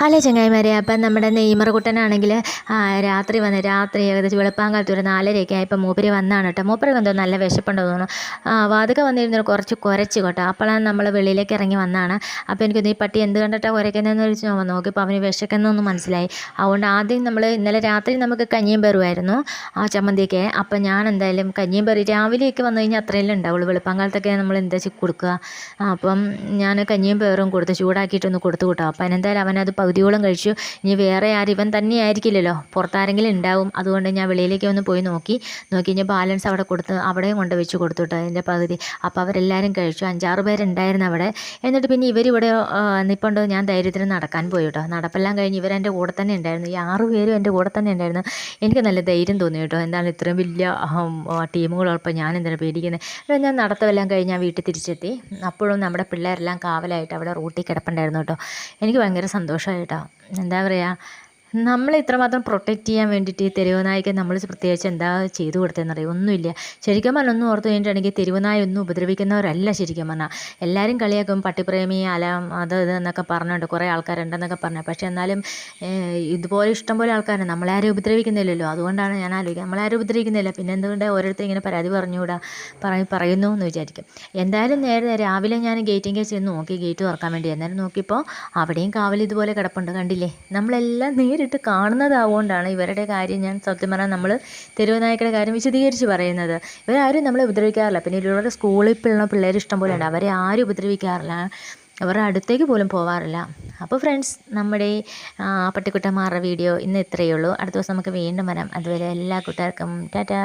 Hello ചങ്ങായിമാരെ അപ്പം നമ്മുടെ നെയ്മർ കുട്ടനാണെങ്കിൽ രാത്രി വന്ന് രാത്രി ഏകദേശം വെളുപ്പാങ്കാലത്ത് ഒരു നാലരയൊക്കെ ആയപ്പോൾ മൂപ്പര് വന്നാണ് കേട്ടോ. മൂപ്പർക്ക് എന്തോ നല്ല വിശപ്പുണ്ടോ തോന്നുന്നു. വാതുക വന്നിരുന്ന കുറച്ച് കുരച്ച് കേട്ടോ. അപ്പോഴാണ് നമ്മൾ വെളിയിലേക്ക് ഇറങ്ങി വന്നാണ്. അപ്പോൾ എനിക്ക് ഈ പട്ടി എന്ത് കണ്ടിട്ടാണ് കുരയ്ക്കുന്നതെന്ന് വെച്ച് നോക്കാം. നോക്കിയപ്പോൾ അവന് വിശക്കുന്നൊന്നും മനസ്സിലായി. അതുകൊണ്ട് ആദ്യം നമ്മൾ ഇന്നലെ രാത്രി നമുക്ക് കഞ്ഞിയും പെറുമായിരുന്നു ആ ചമ്മന്തിയൊക്കെ. അപ്പം ഞാൻ എന്തായാലും കഞ്ഞിയും പെറി രാവിലെയൊക്കെ വന്നു കഴിഞ്ഞാൽ അത്രയല്ലേ ഉണ്ടാവുള്ളൂ. വെളുപ്പാങ്കാലത്തൊക്കെ നമ്മൾ എന്താ കൊടുക്കുക? അപ്പം ഞാൻ കഞ്ഞിയും പേറും കൊടുത്ത് ചൂടാക്കിയിട്ടൊന്ന് കൊടുത്തു കൂട്ടോ. അപ്പം എന്തായാലും അവനത് പകുതിയോളം കഴിച്ചു. ഇനി വേറെ ആരും ഇവൻ തന്നെ ആയിരിക്കില്ലല്ലോ. പുറത്താരെങ്കിലും ഉണ്ടാവും. അതുകൊണ്ട് ഞാൻ വെളിയിലേക്ക് ഒന്ന് പോയി നോക്കി. നോക്കി കഴിഞ്ഞാൽ ബാലൻസ് അവിടെ കൊടുത്ത് അവിടെയും കൊണ്ട് വെച്ച് കൊടുത്തു കേട്ടോ അതിന്റെ പകുതി. അപ്പോൾ അവരെല്ലാവരും കഴിച്ചു. അഞ്ചാറ് പേരുണ്ടായിരുന്നു അവിടെ. എന്നിട്ട് പിന്നെ ഇവരിവിടെ നിൽപ്പുണ്ട് ഞാൻ ധൈര്യത്തിന് നടക്കാൻ പോയി കേട്ടോ നടപ്പെല്ലാം കഴിഞ്ഞ് ഇവരെന്റെ കൂടെ തന്നെ ഉണ്ടായിരുന്നു. ഈ ആറ് പേരും എന്റെ കൂടെ തന്നെ ഉണ്ടായിരുന്നു. എനിക്ക് നല്ല ധൈര്യം തോന്നി കേട്ടോ എന്താണ് ഇത്രയും വലിയ ടീമുകളോടൊപ്പം ഞാൻ എന്തിനാണ് പേടിക്കുന്നത് ഞാൻ നടത്തമെല്ലാം കഴിഞ്ഞ് ഞാൻ വീട്ടിൽ തിരിച്ചെത്തി. അപ്പോഴും നമ്മുടെ പിള്ളേരെല്ലാം കാവലായിട്ട് അവിടെ റൂട്ടിൽ കിടപ്പുണ്ടായിരുന്നു കേട്ടോ എനിക്ക് ഭയങ്കര സന്തോഷമായി. കേട്ടോ. എന്താ പറയുക നമ്മളെ ഇത്രമാത്രം പ്രൊട്ടക്റ്റ് ചെയ്യാൻ വേണ്ടിയിട്ട് ഈ തെരുവുനായ്ക്ക് നമ്മൾ പ്രത്യേകിച്ച് എന്താ ചെയ്തു കൊടുത്തതെന്നറിയാം? ഒന്നുമില്ല. ശരിക്കും പറഞ്ഞാൽ ഒന്നും ഓർത്ത് കഴിഞ്ഞിട്ടുണ്ടെങ്കിൽ തെരുവുനായ ഒന്നും ഉപദ്രവിക്കുന്നവരല്ല ശരിക്കും പറഞ്ഞാൽ എല്ലാവരും കളിയാക്കും പട്ടിപ്രേമി അല അത് ഇത് എന്നൊക്കെ പറഞ്ഞുകൊണ്ട് കുറേ ആൾക്കാരുണ്ടെന്നൊക്കെ പറഞ്ഞു. പക്ഷേ എന്നാലും ഇതുപോലെ ഇഷ്ടംപോലെ ആൾക്കാരുണ്ട്. നമ്മളാരും ഉപദ്രവിക്കുന്നില്ലല്ലോ. അതുകൊണ്ടാണ് ഞാൻ ആലോചിക്കുക നമ്മളാരും ഉപദ്രവിക്കുന്നില്ല. പിന്നെ എന്തുകൊണ്ട് ഓരോരുത്തർ ഇങ്ങനെ പരാതി പറഞ്ഞുകൂടാ? പറ പറയുന്നു എന്ന് വിചാരിക്കും. എന്തായാലും നേരെ രാവിലെ ഞാൻ ഗേറ്റിംഗ് ചെന്ന് നോക്കി ഗേറ്റ് തുറക്കാൻ വേണ്ടി. എന്നാലും നോക്കിയപ്പോൾ അവിടെയും കാവൽ ഇതുപോലെ കിടപ്പുണ്ട്. കണ്ടില്ലേ? നമ്മളെല്ലാം നേരിട്ട് നേരിട്ട് കാണുന്നതാവുകൊണ്ടാണ് ഇവരുടെ കാര്യം ഞാൻ സത്യം പറഞ്ഞാൽ നമ്മൾ തെരുവ് നായ്ക്കളുടെ കാര്യം വിശദീകരിച്ച് പറയുന്നത്. ഇവരാരും നമ്മളെ ഉപദ്രവിക്കാറില്ല. പിന്നെ ഇവരുടെ സ്കൂളിൽ പിള്ള പിള്ളേർ ഇഷ്ടം പോലെ ഉണ്ട്. അവരെ ആരും ഉപദ്രവിക്കാറില്ല. അവരുടെ അടുത്തേക്ക് പോലും പോവാറില്ല. അപ്പോൾ ഫ്രണ്ട്സ് നമ്മുടെ പട്ടിക്കുട്ടന്മാരുടെ വീഡിയോ ഇന്ന് ഇത്രയേ ഉള്ളൂ. അടുത്ത ദിവസം നമുക്ക് വീണ്ടും വരാം. അതുവരെ എല്ലാ കൂട്ടുകാർക്കും ടാറ്റാ.